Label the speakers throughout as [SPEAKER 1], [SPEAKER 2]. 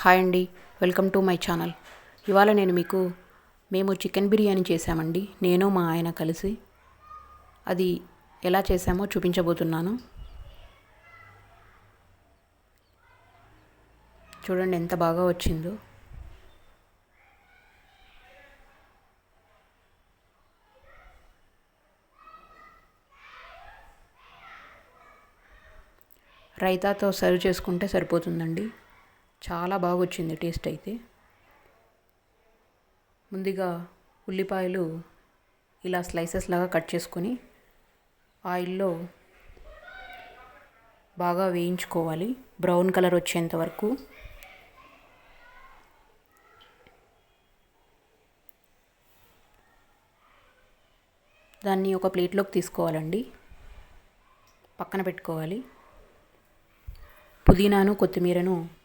[SPEAKER 1] Hi అండి welcome to my channel. ఇవాళ నేను మీకు మేము చికెన్ బిర్యానీ చేశామండి. నేను మా ఆయన కలిసి. అది ఎలా చేశామో చూపించబోతున్నాను. చూడండి ఎంత బాగా వచ్చిందో. రైతాతో సర్వ్ చేసుకుంటే సరిపోతుందండి. చాలా బాగా వచ్చింది టేస్ట్ అయితే. ముందుగా ఉల్లిపాయలు ఇలా స్లైసెస్ లాగా కట్ చేసుకొని ఆయిల్లో బాగా వేయించుకోవాలి. బ్రౌన్ కలర్ వచ్చేంత వరకు. దాన్ని ఒక ప్లేట్లోకి తీసుకోవాలండి. పక్కన పెట్టుకోవాలి. పుదీనాను కొత్తిమీరను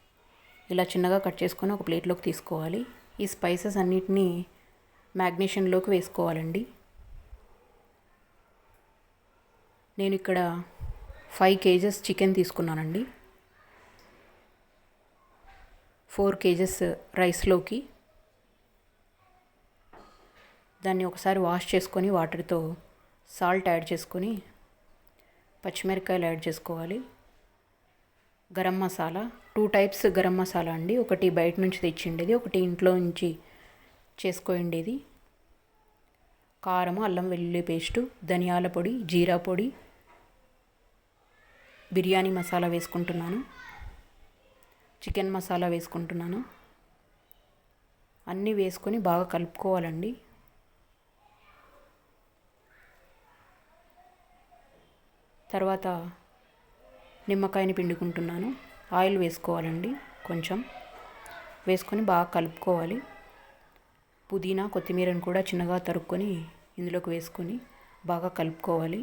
[SPEAKER 1] ఇలా చిన్నగా కట్ చేసుకొని ఒక ప్లేట్లోకి తీసుకోవాలి. ఈ స్పైసెస్ అన్నిటినీ మ్యాగ్నేషన్లోకి వేసుకోవాలండి. నేను ఇక్కడ ఫైవ్ కేజెస్ చికెన్ తీసుకున్నానండి. ఫోర్ కేజెస్ రైస్లోకి. దాన్ని ఒకసారి వాష్ చేసుకొని వాటర్తో సాల్ట్ యాడ్ చేసుకొని పచ్చిమిరపకాయలు యాడ్ చేసుకోవాలి. గరం మసాలా టూ టైప్స్ గరం మసాలా అండి. ఒకటి బయట నుంచి తెచ్చిండేది ఒకటి ఇంట్లో నుంచి చేసుకోండేది కారము అల్లం వెల్లుల్లి పేస్టు ధనియాల పొడి జీరా పొడి బిర్యానీ మసాలా వేసుకుంటున్నాను. చికెన్ మసాలా వేసుకుంటున్నాను. అన్నీ వేసుకొని బాగా కలుపుకోవాలండి. తర్వాత నిమ్మకాయని పిండుకుంటున్నాను. ఆయిల్ వేసుకోవాలండి కొంచెం. వేసుకొని బాగా కలుపుకోవాలి. పుదీనా కొత్తిమీరను కూడా చిన్నగా తరుక్కొని ఇందులోకి వేసుకొని బాగా కలుపుకోవాలి.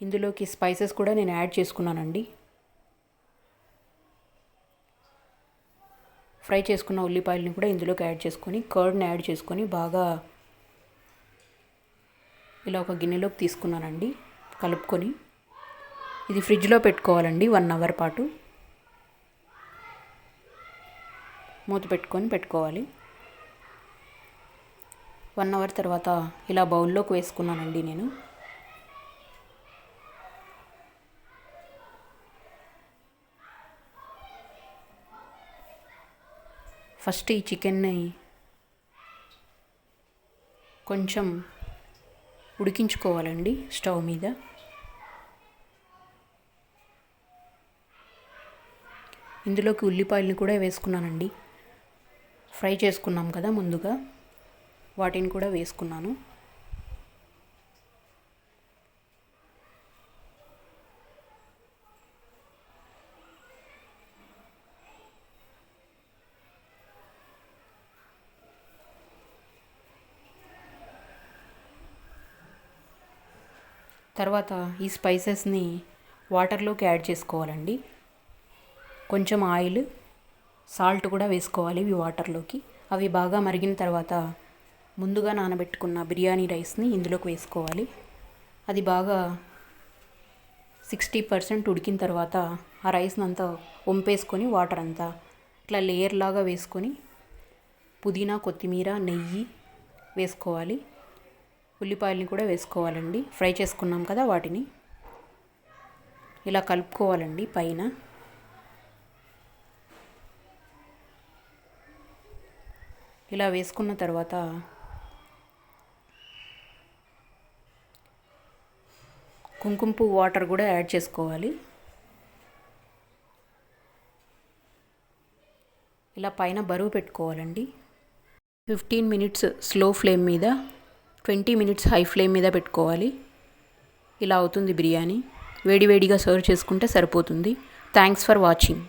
[SPEAKER 1] ఇందులోకి స్పైసెస్ కూడా నేను యాడ్ చేసుకున్నానండి. ఫ్రై చేసుకున్న ఉల్లిపాయలని కూడా ఇందులోకి యాడ్ చేసుకొని కర్డ్ని యాడ్ చేసుకొని బాగా ఇలా ఒక గిన్నెలోకి తీసుకున్నానండి కలుపుకొని. ఇది ఫ్రిడ్జ్లో పెట్టుకోవాలండి వన్ అవర్ పాటు. మూత పెట్టుకొని పెట్టుకోవాలి. వన్ అవర్ తర్వాత ఇలా బౌల్లోకి వేసుకున్నానండి నేను. ఫస్ట్ ఈ చికెన్ని కొంచెం ఉడికించుకోవాలండి స్టవ్ మీద. ఇందులోకి ఉల్లిపాయలను కూడా వేసుకున్నానండి. ఫ్రై చేసుకున్నాం కదా ముందుగా. వాటిని కూడా వేసుకున్నాను. తర్వాత ఈ స్పైసెస్ని వాటర్లోకి యాడ్ చేసుకోవాలండి. కొంచెం ఆయిల్ సాల్ట్ కూడా వేసుకోవాలి ఇవి వాటర్లోకి. అవి బాగా మరిగిన తర్వాత ముందుగా నానబెట్టుకున్న బిర్యానీ రైస్ని ఇందులోకి వేసుకోవాలి. అది బాగా సిక్స్టీ పర్సెంట్ ఉడికిన తర్వాత ఆ రైస్ని అంతా వంపేసుకొని వాటర్ అంతా ఇట్లా లేయర్ లాగా వేసుకొని పుదీనా కొత్తిమీర నెయ్యి వేసుకోవాలి. ఉల్లిపాయలని కూడా వేసుకోవాలండి. ఫ్రై చేసుకున్నాం కదా వాటిని. ఇలా కలుపుకోవాలండి పైన. ఇలా వేసుకున్న తర్వాత కుంకుమ పువ్వు వాటర్ కూడా యాడ్ చేసుకోవాలి. ఇలా పైన బరువు పెట్టుకోవాలండి. ఫిఫ్టీన్ మినిట్స్ స్లో ఫ్లేమ్ మీద ట్వంటీ మినిట్స్ హై ఫ్లేమ్ మీద పెట్టుకోవాలి. ఇలా అవుతుంది బిర్యానీ. వేడివేడిగా సర్వ్ చేసుకుంటే సరిపోతుంది. Thanks for watching.